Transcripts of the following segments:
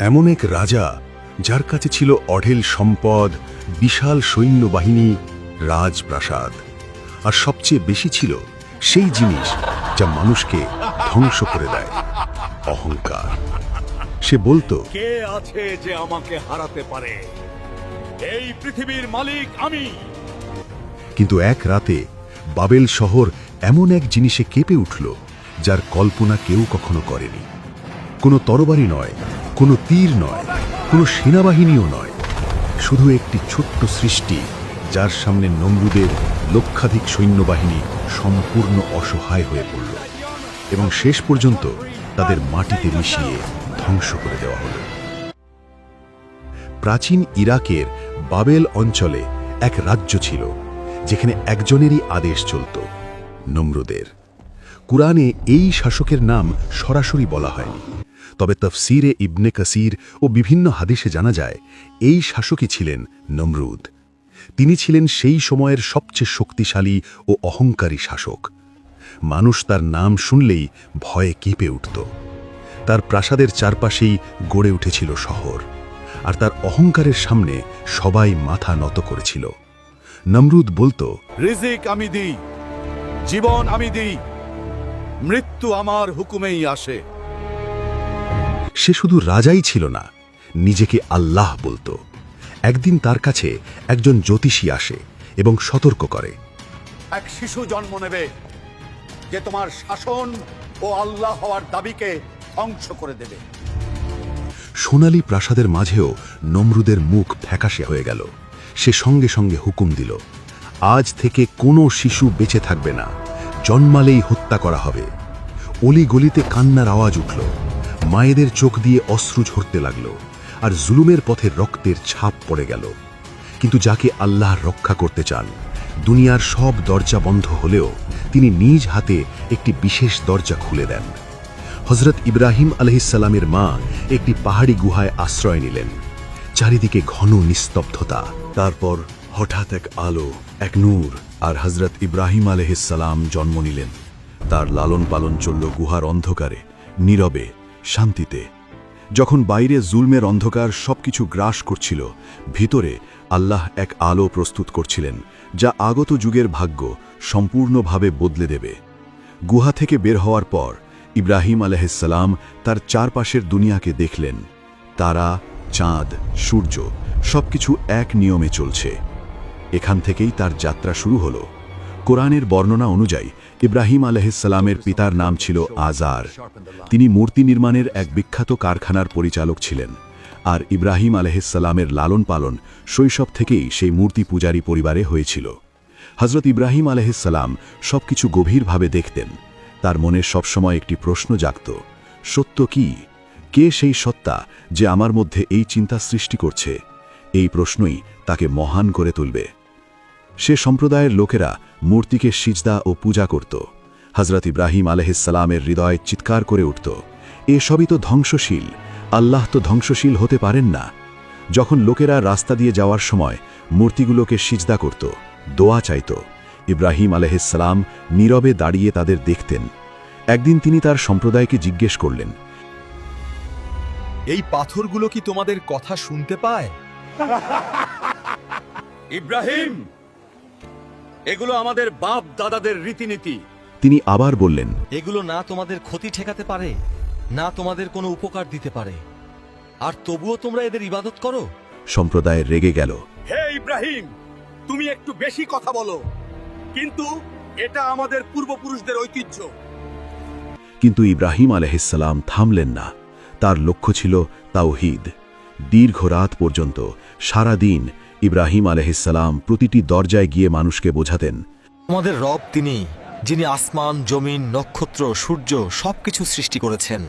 এমন এক রাজা যার কাছে ছিল অঢেল সম্পদ বিশাল সৈন্যবাহিনী রাজপ্রাসাদ। আর সবচেয়ে বেশি ছিল সেই জিনিস যা মানুষকে ধ্বংস করে দেয় অহংকার। সে বলতো কে আছে যে আমাকে হারাতে পারে? এই পৃথিবীর মালিক আমি। কিন্তু এক রাতে বাবেল শহর এমন এক জিনিসে কেঁপে উঠল যার কল্পনা কেউ কখনো করেনি। কোনো তরবারি নয়, কোনো তীর নয়, কোনো সেনাবাহিনীও নয়। শুধু একটি ছোট্ট সৃষ্টি, যার সামনে নমরুদের লক্ষাধিক সৈন্যবাহিনী সম্পূর্ণ অসহায় হয়ে পড়ল এবং শেষ পর্যন্ত তাদের মাটিতে মিশিয়ে ধ্বংস করে দেওয়া হলো। প্রাচীন ইরাকের বাবেল অঞ্চলে এক রাজ্য ছিল, যেখানে একজনেরই আদেশ চলত, নমরুদের। কুরআনে এই শাসকের নাম সরাসরি বলা হয়নি। তবে তফসিরে ইবনে কাসির ও বিভিন্ন হাদিসে জানা যায়, এই শাসকই ছিলেন নমরুদ। তিনি ছিলেন সেই সময়ের সবচেয়ে শক্তিশালী ও অহংকারী শাসক। মানুষ তার নাম শুনলেই ভয়ে কেঁপে উঠত। তার প্রাসাদের চারপাশেই গড়ে উঠেছিল শহর, আর তার অহংকারের সামনে সবাই মাথা নত করেছিল। নমরুদ বলতো, রিজিক আমি দিই, জীবন আমি দিই, মৃত্যু আমার হুকুমেই আসে। সে শুধু রাজাই ছিল না নিজেকে আল্লাহ বলতো। একদিন তার কাছে একজন জ্যোতিষী আসে এবং সতর্ক করে। এক শিশু জন্ম নেবে যে তোমার শাসন ও আল্লাহ হওয়ার দাবিকে ধ্বংস করে দেবে। সোনালী প্রাসাদের মাঝেও নমরুদের মুখ ফ্যাকাশে হয়ে গেল। সে সঙ্গে সঙ্গে হুকুম দিল আজ থেকে কোনো শিশু বেঁচে থাকবে না জন্মালেই হত্যা করা হবে। অলি গলিতে কান্নার আওয়াজ উঠল। মায়েদের চোখ দিয়ে অশ্রু ঝরতে লাগল, আর জুলুমের পথে রক্তের ছাপ পড়ে গেল। কিন্তু যাকে আল্লাহ রক্ষা করতে চান, দুনিয়ার সব দরজা বন্ধ হলেও তিনি নিজ হাতে একটি বিশেষ দরজা খুলে দেন। হজরত ইব্রাহিম আলহিসাল্লামের মা একটি পাহাড়ি গুহায় আশ্রয় নিলেন। চারিদিকে ঘন নিস্তব্ধতা। তারপর হঠাৎ এক আলো, এক নূর আর হজরত ইব্রাহিম আলহিসাল্লাম জন্ম নিলেন। তার লালন পালন চলল গুহার অন্ধকারে, নীরবে। শান্তিতে। যখন বাইরে জুলমের অন্ধকার সবকিছু গ্রাস করছিল, ভিতরে আল্লাহ এক আলো প্রস্তুত করছিলেন, যা আগত যুগের ভাগ্য সম্পূর্ণভাবে বদলে দেবে। গুহা থেকে বের হওয়ার পর ইব্রাহিম আলহিসাল্লাম তার চারপাশের দুনিয়াকে দেখলেন। তারা, চাঁদ, সূর্য সবকিছু এক নিয়মে চলছে। এখান থেকেই তার যাত্রা শুরু হলো। কোরআনের বর্ণনা অনুযায়ী ইব্রাহিম আলহিসাল্লামের পিতার নাম ছিল আজার। তিনি মূর্তি নির্মাণের এক বিখ্যাত কারখানার পরিচালক ছিলেন। আর ইব্রাহিম আলহিসাল্লামের লালন পালন শৈশব থেকেই সেই মূর্তি পূজারী পরিবারে হয়েছিল। হজরত ইব্রাহিম আলহিসাল্লাম সবকিছু গভীরভাবে দেখতেন। তার মনে সবসময় একটি প্রশ্ন জাগত, সত্য কি? কে সেই সত্তা যে আমার মধ্যে এই চিন্তা সৃষ্টি করছে? এই প্রশ্নই তাকে মহান করে তুলবে। সে সম্প্রদায়ের লোকেরা মূর্তিকে সিজদা ও পূজা করত। হজরত ইব্রাহিম আলহিসাল্লামের হৃদয় চিৎকার করে উঠত। এসবই তো ধ্বংসশীল। আল্লাহ তো ধ্বংসশীল হতে পারেন না। যখন লোকেরা রাস্তা দিয়ে যাওয়ার সময় মূর্তিগুলোকে সিজদা করত দোয়া চাইত ইব্রাহিম আলহিসাল্লাম নীরবে দাঁড়িয়ে তাদের দেখতেন। একদিন তিনি তার সম্প্রদায়কে জিজ্ঞেস করলেন এই পাথরগুলো কি তোমাদের কথা শুনতে পায়? ইব্রাহিম! এগুলো আমাদের বাপ দাদাদের রীতিনীতি। তিনি আবার বললেন এগুলো না তোমাদের ক্ষতি ঠেকাতে পারে না তোমাদের কোনো উপকার দিতে পারে। আর তবুও তোমরা এদের ইবাদত করো? সম্প্রদায় রেগে গেল। হে ইব্রাহিম তুমি একটু বেশি কথা বলো। কিন্তু এটা আমাদের পূর্বপুরুষদের ঐতিহ্য। কিন্তু ইব্রাহিম আলহিসাল্লাম থামলেন না। তার লক্ষ্য ছিল তাওহিদ। দীর্ঘ রাত পর্যন্ত সারা দিন ইব্রাহিম আলহিসাল্লাম প্রতিটি দরজায় গিয়ে মানুষকে বোঝাতেন। আমাদের রব তিনি যিনি আসমান জমিন নক্ষত্র সূর্য সবকিছু সৃষ্টি করেছেন।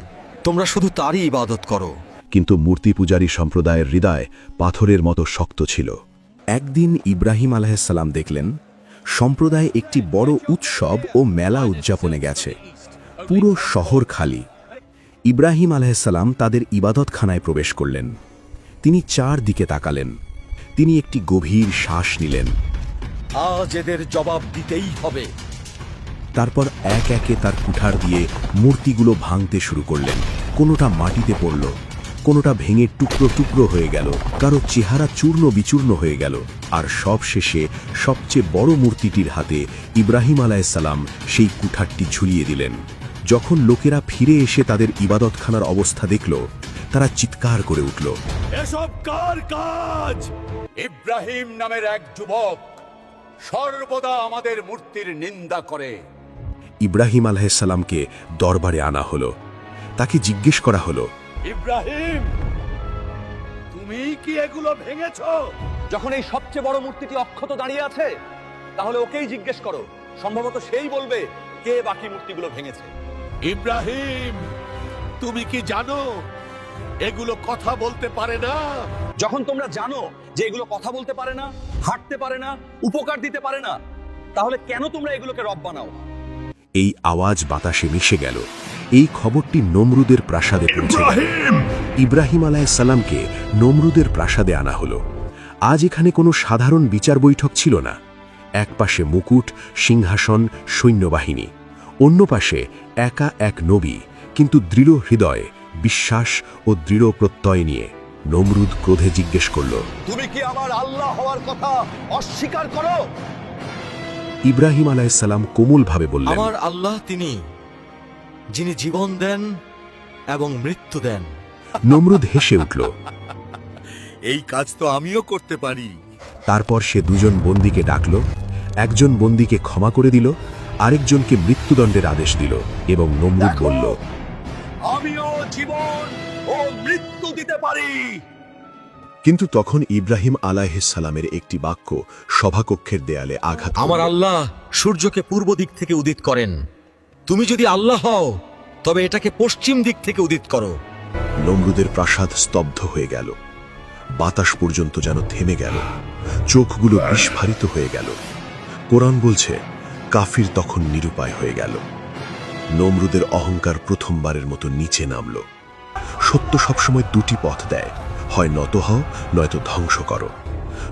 তোমরা শুধু তারই ইবাদত করো। কিন্তু মূর্তি পূজারী সম্প্রদায়ের হৃদয় পাথরের মতো শক্ত ছিল। একদিন ইব্রাহিম আলাহিসাল্লাম দেখলেন সম্প্রদায় একটি বড় উৎসব ও মেলা উদযাপনে গেছে। পুরো শহর খালি। ইব্রাহিম আলাহিসাল্লাম তাদের ইবাদতখানায় প্রবেশ করলেন। তিনি চার দিকে তাকালেন। তিনি একটি গভীর শ্বাস নিলেন। আজ এদের জবাব দিতেই হবে। তারপর এক একে তার কুঠার দিয়ে মূর্তিগুলো ভাঙতে শুরু করলেন। কোনোটা মাটিতে পড়ল কোনোটা ভেঙে টুকরো টুকরো হয়ে গেল কারও চেহারা চূর্ণ বিচূর্ণ হয়ে গেল আর সব শেষে সবচেয়ে বড় মূর্তিটির হাতে ইব্রাহিম আলাইসাল্লাম সেই কুঠারটি ঝুলিয়ে দিলেন। যখন লোকেরা ফিরে এসে তাদের ইবাদতখানার অবস্থা দেখল তারা চিৎকার করে উঠল। এসব কার কাজ? ইব্রাহিম নামের এক যুবক সর্বদা আমাদের মূর্তির নিন্দা করে। ইব্রাহিম আলাইসাল্লামকে দরবারে আনা হলো। তাকে জিজ্ঞেস করা হলো ইব্রাহিম তুমি কি এগুলো ভেঙেছো? যখন এই সবচেয়ে বড় মূর্তিটি অক্ষত দাঁড়িয়ে আছে তাহলে ওকেই জিজ্ঞেস করো। সম্ভবত সেই বলবে কে বাকি মূর্তিগুলো ভেঙেছে। ইব্রাহিম তুমি কি জানো এগুলো কথা বলতে পারে না। যখন তোমরা জানো যে এগুলো কথা বলতে পারে না হাঁটতে পারে না উপকার দিতে পারে না তাহলে কেন তোমরা এগুলোকে রব বানাও? এই আওয়াজ বাতাসে মিশে গেল। এই খবরটি নমরুদের প্রাসাদে পৌঁছে গেল। ইব্রাহিম! আলাইসাল্লামকে নমরুদের প্রাসাদে আনা হলো। আজ এখানে কোনো সাধারণ বিচার বৈঠক ছিল না। এক পাশে মুকুট সিংহাসন সৈন্যবাহিনী অন্য পাশে একা এক নবী কিন্তু দৃঢ় হৃদয় বিশ্বাস ও দৃঢ় প্রত্যয় নিয়ে নমরুদ ক্রোধে জিজ্ঞেস করল তুমি কি আমার আল্লাহ হওয়ার কথা অস্বীকার করো? ইব্রাহিম আলাইসাল্লাম কোমলভাবে বললেন আমার আল্লাহ তিনি যিনি জীবন দেন এবং মৃত্যু দেন। নমরুদ হেসে উঠল এই কাজ তো আমিও করতে পারি। তারপর সে দুজন বন্দীকে ডাকল একজন বন্দীকে ক্ষমা করে দিল আরেকজনকে মৃত্যুদণ্ডের আদেশ দিল এবং নমরুদ বলল আমিও জীবন ও মৃত্যু দিতে পারি। কিন্তু তখন ইব্রাহিম আলাইহিসালামের একটি বাক্য সভাকক্ষের দেয়ালে আঘাত আমার আল্লাহ সূর্যকে পূর্ব দিক থেকে উদিত করেন। তুমি যদি আল্লাহ হও তবে এটাকে পশ্চিম দিক থেকে উদিত করো। নমরুদের প্রাসাদ স্তব্ধ হয়ে গেল। বাতাস পর্যন্ত যেন থেমে গেল। চোখগুলো বিস্ফারিত হয়ে গেল। কোরআন বলছে কাফির তখন নিরুপায় হয়ে গেল। নমরুদের অহংকার প্রথমবারের মতো নিচে নামল। সত্য সবসময় দুটি পথ দেয় হয় নত হও নয়তো ধ্বংস করো।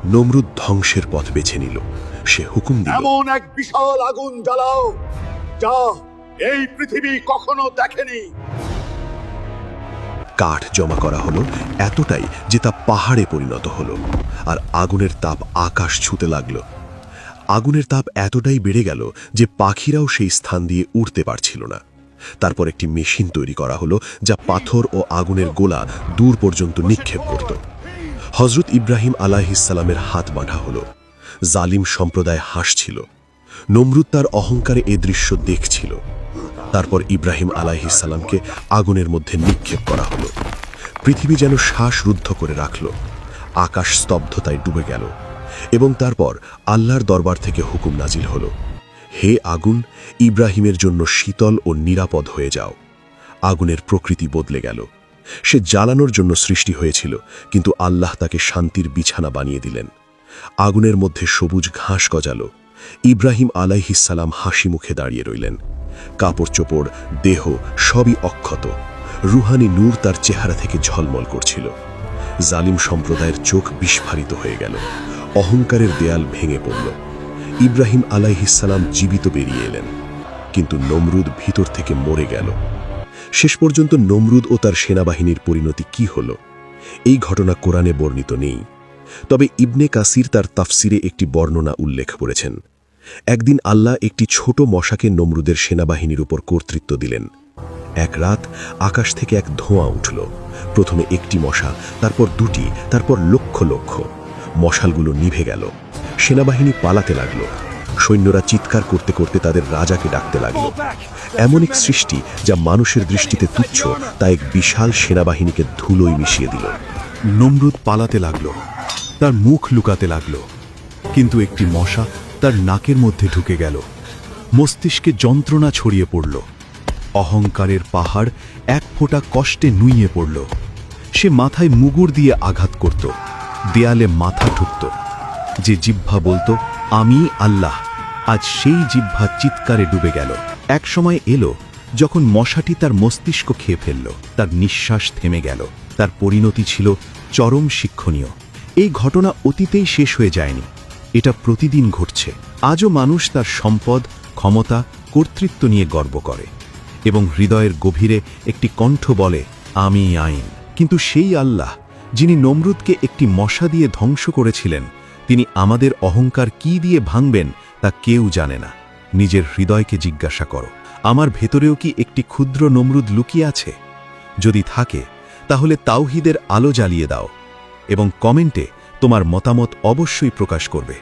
নমরুদ ধ্বংসের পথ বেছে নিল। সে হুকুম দিল। এমন এক বিশাল আগুন জ্বালাও যা এই পৃথিবী কখনো দেখেনি। কাঠ জমা করা হলো এতটাই যে তা পাহাড়ে পরিণত হলো আর আগুনের তাপ আকাশ ছুতে লাগল। আগুনের তাপ এতটাই বেড়ে গেল যে পাখিরাও সেই স্থান দিয়ে উড়তে পারছিল না। তারপর একটি মেশিন তৈরি করা হলো যা পাথর ও আগুনের গোলা দূর পর্যন্ত নিক্ষেপ করত। হজরত ইব্রাহিম আলাহিসাল্লামের হাত বাঁধা হলো। জালিম সম্প্রদায় হাসছিল। নমরুদ তার অহংকারে এ দৃশ্য দেখছিল। তারপর ইব্রাহিম আলাইহিসাল্লামকে আগুনের মধ্যে নিক্ষেপ করা হলো। পৃথিবী যেন শ্বাস রুদ্ধ করে রাখল। আকাশ স্তব্ধতায় ডুবে গেল। এবং তারপর আল্লাহর দরবার থেকে হুকুম নাজিল হলো। হে আগুন, ইব্রাহিমের জন্য শীতল ও নিরাপদ হয়ে যাও। আগুনের প্রকৃতি বদলে গেল। সে জ্বালানোর জন্য সৃষ্টি হয়েছিল, কিন্তু আল্লাহ তাকে শান্তির বিছানা বানিয়ে দিলেন। আগুনের মধ্যে সবুজ ঘাস গজালো। ইব্রাহিম আলাইহিসাল্লাম হাসি মুখে দাঁড়িয়ে রইলেন। কাপড় চোপড়, দেহ সবই অক্ষত। রুহানি নূর তার চেহারা থেকে ঝলমল করছিল। জালিম সম্প্রদায়ের চোখ বিস্ফারিত হয়ে গেল। অহংকারের দেয়াল ভেঙে পড়ল। ইব্রাহিম আলাইহিসাল্লাম জীবিত বেরিয়ে এলেন, কিন্তু নমরুদ ভিতর থেকে মরে গেল। শেষ পর্যন্ত নমরুদ ও তার সেনাবাহিনীর পরিণতি কি হল, এই ঘটনা কোরআনে বর্ণিত নেই। তবে ইবনে কাসির তার তাফসিরে একটি বর্ণনা উল্লেখ করেছেন, একদিন আল্লাহ একটি ছোট মশাকে নমরুদের সেনাবাহিনীর উপর কর্তৃত্ব দিলেন। এক রাত আকাশ থেকে এক ধোঁয়া উঠল, প্রথমে একটি মশা, তারপর দুটি, তারপর লক্ষ লক্ষ। মশালগুলো নিভে গেল। সেনাবাহিনী পালাতে লাগল। সৈন্যরা চিৎকার করতে করতে তাদের রাজাকে ডাকতে লাগল। এমন এক সৃষ্টি যা মানুষের দৃষ্টিতে তুচ্ছ তা এক বিশাল সেনাবাহিনীকে ধুলোয় মিশিয়ে দিল। নমরুদ পালাতে লাগল তার মুখ লুকাতে লাগল। কিন্তু একটি মশা তার নাকের মধ্যে ঢুকে গেল। মস্তিষ্কে যন্ত্রণা ছড়িয়ে পড়ল। অহংকারের পাহাড় এক ফোঁটা কষ্টে নুইয়ে পড়ল। সে মাথায় মুগুর দিয়ে আঘাত করত। দেয়ালে মাথা ঠুকত। যে জিহ্বা বলতো, আমি আল্লাহ। আজ সেই জিহ্বা চিৎকারে ডুবে গেল। এক সময় এলো, যখন মশাটি তার মস্তিষ্ক খেয়ে ফেলল। তার নিঃশ্বাস থেমে গেল। তার পরিণতি ছিল চরম শিক্ষণীয়। এই ঘটনা অতীতেই শেষ হয়ে যায়নি। এটা প্রতিদিন ঘটছে। আজও মানুষ তার সম্পদ, ক্ষমতা, কর্তৃত্ব নিয়ে গর্ব করে এবং হৃদয়ের গভীরে একটি কণ্ঠ বলে, আমি আইন। কিন্তু সেই আল্লাহ যিনি নমরুদকে একটি মশা দিয়ে ধ্বংস করেছিলেন, তিনি আমাদের অহংকার কি দিয়ে ভাঙবেন তা কেউ জানে না। নিজের হৃদয়কে জিজ্ঞাসা করো, আমার ভেতরেও কি একটি ক্ষুদ্র নমরুদ লুকিয়ে আছে? যদি থাকে, তাহলে তাওহিদের আলো জ্বালিয়ে দাও এবং কমেন্টে তোমার মতামত অবশ্যই প্রকাশ করবে।